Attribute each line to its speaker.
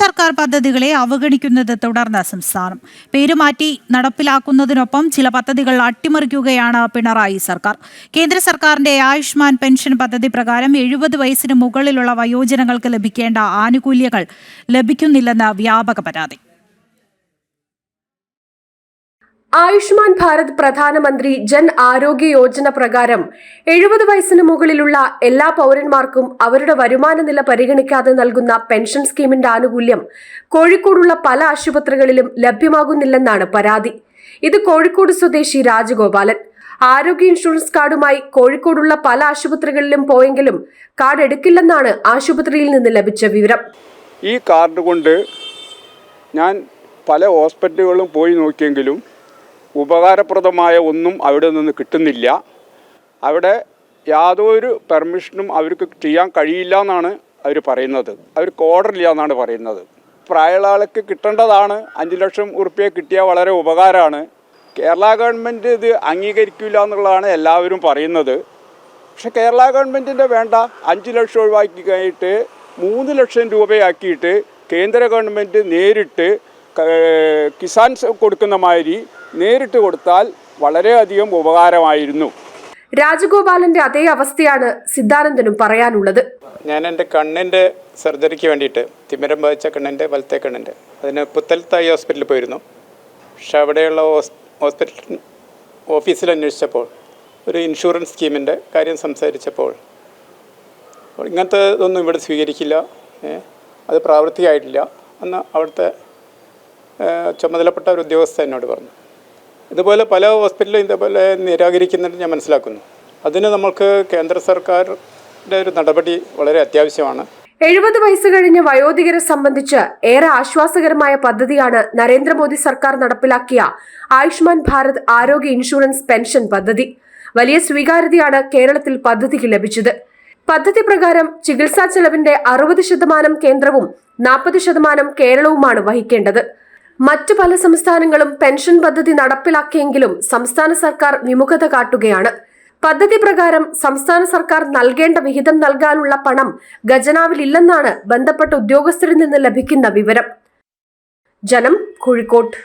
Speaker 1: സർക്കാർ പദ്ധതികളെ അവഗണിക്കുന്നത് തുടർന്ന് സംസ്ഥാനം. പേരുമാറ്റി നടപ്പിലാക്കുന്നതിനൊപ്പം ചില പദ്ധതികൾ അട്ടിമറിക്കുകയാണ് പിണറായി സർക്കാർ. കേന്ദ്ര സർക്കാരിന്റെ ആയുഷ്മാൻ പെൻഷൻ പദ്ധതി പ്രകാരം എഴുപത് വയസ്സിന് മുകളിലുള്ള വയോജനങ്ങൾക്ക് ലഭിക്കേണ്ട ആനുകൂല്യങ്ങൾ ലഭിക്കുന്നില്ലെന്ന് വ്യാപക പരാതി.
Speaker 2: ആയുഷ്മാൻ ഭാരത് പ്രധാനമന്ത്രി ജൻ ആരോഗ്യ യോജന പ്രകാരം എഴുപത് വയസ്സിന് മുകളിലുള്ള എല്ലാ പൗരന്മാർക്കും അവരുടെ വരുമാന നില പരിഗണിക്കാതെ നൽകുന്ന പെൻഷൻ സ്കീമിന്റെ ആനുകൂല്യം കോഴിക്കോടുള്ള പല ആശുപത്രികളിലും ലഭ്യമാകുന്നില്ലെന്നാണ് പരാതി. ഇത് കോഴിക്കോട് സ്വദേശി രാജഗോപാലൻ. ആരോഗ്യ ഇൻഷുറൻസ് കാർഡുമായി കോഴിക്കോടുള്ള പല ആശുപത്രികളിലും പോയെങ്കിലും കാർഡ് എടുക്കില്ലെന്നാണ് ആശുപത്രിയിൽ നിന്ന് ലഭിച്ച വിവരം.
Speaker 3: ഈ കാർഡ് കൊണ്ട് ഞാൻ പല ഹോസ്പിറ്റലുകളും പോയി നോക്കിയെങ്കിലും ഉപകാരപ്രദമായ ഒന്നും അവിടെ നിന്ന് കിട്ടുന്നില്ല. അവിടെ യാതൊരു പെർമിഷനും അവർക്ക് ചെയ്യാൻ കഴിയില്ല എന്നാണ് അവർ പറയുന്നത്. അവർക്ക് ഓർഡർ ഇല്ല എന്നാണ് പറയുന്നത്. പ്രായളാൾക്ക് കിട്ടേണ്ടതാണ്. അഞ്ച് ലക്ഷം ഉറുപ്പ്യ കിട്ടിയാൽ വളരെ ഉപകാരമാണ്. കേരള ഗവൺമെന്റ് ഇത് അംഗീകരിക്കില്ല എന്നുള്ളതാണ് എല്ലാവരും പറയുന്നത്. പക്ഷെ കേരള ഗവൺമെന്റിന്റെ വേണ്ട അഞ്ച് ലക്ഷം ഒഴിവാക്കി കഴിഞ്ഞിട്ട് മൂന്ന് ലക്ഷം രൂപയാക്കിയിട്ട് കേന്ദ്ര ഗവൺമെന്റ് നേരിട്ട് കിസാൻസ് കിസാൻ കൊടുക്കുന്ന മാതിരി നേരിട്ട് കൊടുത്താൽ വളരെയധികം ഉപകാരമായിരുന്നു.
Speaker 2: രാജഗോപാലന്റെ അതേ അവസ്ഥയാണ് സിദ്ധാനന്ദനും പറയാനുള്ളത്.
Speaker 4: ഞാൻ എന്റെ കണ്ണിന്റെ സർജറിക്ക് വേണ്ടിയിട്ട് തിമിരം ബാധിച്ച കണ്ണിന്റെ വലത്തെ കണ്ണിന്റെ അതിന് പുത്തൽത്തായി ഹോസ്പിറ്റലിൽ പോയിരുന്നു. പക്ഷെ അവിടെയുള്ള ഹോസ്പിറ്റൽ ഓഫീസിൽ അന്വേഷിച്ചപ്പോൾ ഒരു ഇൻഷുറൻസ് സ്കീമിന്റെ കാര്യം സംസാരിച്ചപ്പോൾ ഇങ്ങനത്തെ ഇതൊന്നും ഇവിടെ സ്വീകരിക്കില്ല അത് പ്രാവർത്തികമായിട്ടില്ല എന്ന് അവിടുത്തെ ചുമതലപ്പെട്ട ഒരു ഉദ്യോഗസ്ഥ എന്നോട് പറഞ്ഞു. ഇതുപോലെ പല ഹോസ്പിറ്റലും ഇതേപോലെ നിരാകരിക്കുന്നുണ്ട് ഞാൻ മനസ്സിലാക്കുന്നു. അതിന് നമ്മൾക്ക് കേന്ദ്ര സർക്കാരിന്റെ ഒരു നടപടി വളരെ അത്യാവശ്യമാണ്.
Speaker 2: എഴുപത് വയസ്സ് കഴിഞ്ഞ വയോധികരെ സംബന്ധിച്ച് ഏറെ ആശ്വാസകരമായ പദ്ധതിയാണ് നരേന്ദ്രമോദി സർക്കാർ നടപ്പിലാക്കിയ ആയുഷ്മാൻ ഭാരത് ആരോഗ്യ ഇൻഷുറൻസ് പെൻഷൻ പദ്ധതി. വലിയ സ്വീകാര്യതയാണ് കേരളത്തിൽ പദ്ധതിക്ക് ലഭിച്ചത്. പദ്ധതി പ്രകാരം ചികിത്സാ ചെലവിന്റെ അറുപത് ശതമാനം കേന്ദ്രവും നാൽപ്പത് ശതമാനം കേരളവുമാണ് വഹിക്കേണ്ടത്. മറ്റു പല സംസ്ഥാനങ്ങളും പെൻഷൻ പദ്ധതി നടപ്പിലാക്കിയെങ്കിലും സംസ്ഥാന സർക്കാർ വിമുഖത കാട്ടുകയാണ്. പദ്ധതി പ്രകാരം സംസ്ഥാന സർക്കാർ നൽകേണ്ട വിഹിതം നൽകാനുള്ള പണം ഖജനാവിലില്ലെന്നാണ് ബന്ധപ്പെട്ട ഉദ്യോഗസ്ഥരിൽ നിന്ന് ലഭിക്കുന്ന വിവരം. ജനം കോഴിക്കോട്ട്